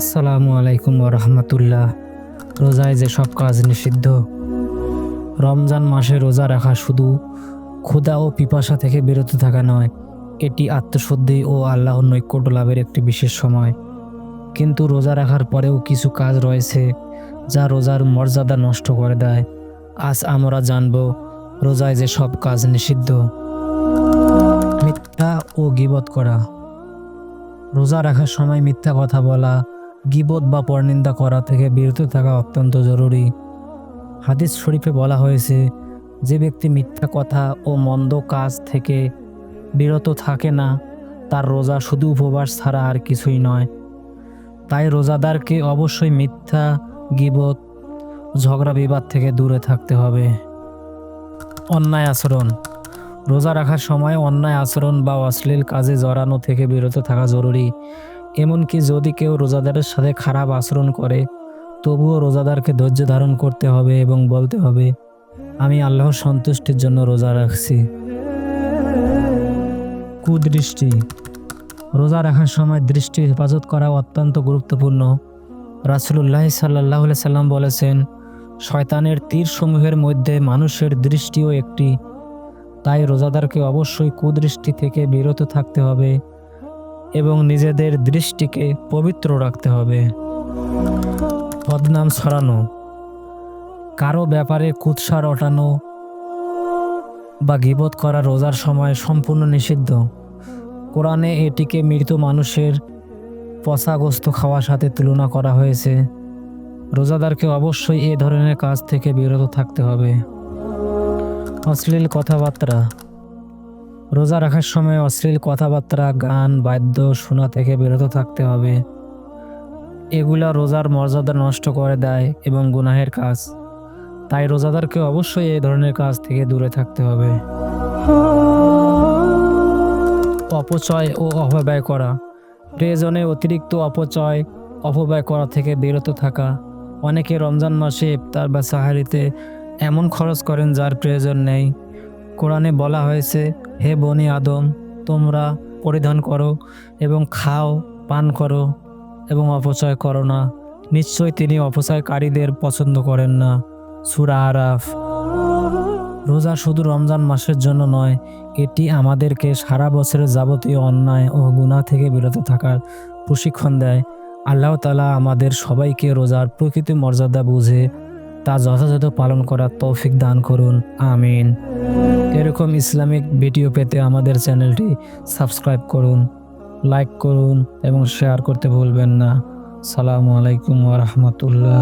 আসসালামু আলাইকুম রহমতুল্লাহ রোজায় যে সব কাজ নিষিদ্ধ, রমজান মাসে রোজা রাখা শুধু ক্ষুধা ও পিপাসা থেকে বিরত থাকা নয়, এটি আত্মশুদ্ধি ও আল্লাহর নৈকট্য লাভের একটি বিশেষ সময়। কিন্তু রোজা রাখার পরেও কিছু কাজ রয়েছে যা রোজার মর্যাদা নষ্ট করে দেয়। আজ আমরা জানব রোজায় যে সব কাজ নিষিদ্ধ। মিথ্যা ও গিবত করা। রোজা রাখার সময় মিথ্যা কথা বলা গিবত বা পরনিন্দা করা থেকে বিরত থাকা অত্যন্ত জরুরি। হাদিস শরীফে বলা হয়েছে, যে ব্যক্তি মিথ্যা কথা ও মন্দ কাজ থেকে বিরত থাকে না, তার রোজা শুধু উপবাস ছাড়া আর কিছুই নয়। তাই রোজাদারকে অবশ্যই মিথ্যা, গিবত, ঝগড়া বিবাদ থেকে দূরে থাকতে হবে। অন্যায় আচরণ। রোজা রাখার সময় অন্যায় আচরণ বা অশ্লীল কাজে জড়ানো থেকে বিরত থাকা জরুরি। এমনকি যদি কেউ রোজাদারের সাথে খারাপ আচরণ করে, তবুও রোজাদারকে ধৈর্য ধারণ করতে হবে এবং বলতে হবে, আমি আল্লাহর সন্তুষ্টির জন্য রোজা রাখছি। কুদৃষ্টি। রোজা রাখার সময় দৃষ্টি হেফাজত করা অত্যন্ত গুরুত্বপূর্ণ। রাসুলুল্লাহ সাল্লাহ সাল্লাম বলেছেন, শয়তানের তীর সমূহের মধ্যে মানুষের দৃষ্টিও একটি। তাই রোজাদারকে অবশ্যই কুদৃষ্টি থেকে বিরত থাকতে হবে এবং নিজেদের দৃষ্টিকে পবিত্র রাখতে হবে। বদনাম ছড়ানো, কারও ব্যাপারে কুৎসার ওঠানো বা গিবত করা রোজার সময় সম্পূর্ণ নিষিদ্ধ। কোরআনে এটিকে মৃত মানুষের পচাগ্রস্ত খাওয়ার সাথে তুলনা করা হয়েছে। রোজাদারকে অবশ্যই এ ধরনের কাজ থেকে বিরত থাকতে হবে। অশ্লীল কথাবার্তা রোজা রাখার সময় অশ্লীল কথাবার্তা, গান, বাদ্য শোনা থেকে বিরত থাকতে হবে। এগুলা রোজার মর্যাদা নষ্ট করে দেয় এবং গুনাহের কাজ। তাই রোজাদারকে অবশ্যই এই ধরনের কাজ থেকে দূরে থাকতে হবে। অপচয় ও অপব্যয় করা। প্রয়োজনে অতিরিক্ত অপচয়, অপব্যয় করা থেকে বিরত থাকা। অনেকে রমজান মাসে ইফতার বা সাহারিতে এমন খরচ করেন যার প্রয়োজন নেই। কোরআনে বলা হয়েছে, হে বনি আদম, তোমরা পরিধান করো এবং খাও, পান করো এবং অপচয় করো না। নিশ্চয়ই তিনি অপচয়কারীদের পছন্দ করেন না। সুরা আরাফ। রোজা শুধু রমজান মাসের জন্য নয়, এটি আমাদেরকে সারা বছরের যাবতীয় অন্যায় ও গুনাহ থেকে বিরত থাকার প্রশিক্ষণ দেয়। আল্লাহ তালা আমাদের সবাইকে রোজার প্রকৃত মর্যাদা বুঝে তা যথাযথ পালন করার তৌফিক দান করুন। আমিন। এরকম ইসলামিক ভিডিও পেতে আমাদের চ্যানেলটি সাবস্ক্রাইব করুন, লাইক করুন এবং শেয়ার করতে ভুলবেন না। সালামু আলাইকুম ওরহমতুল্লাহ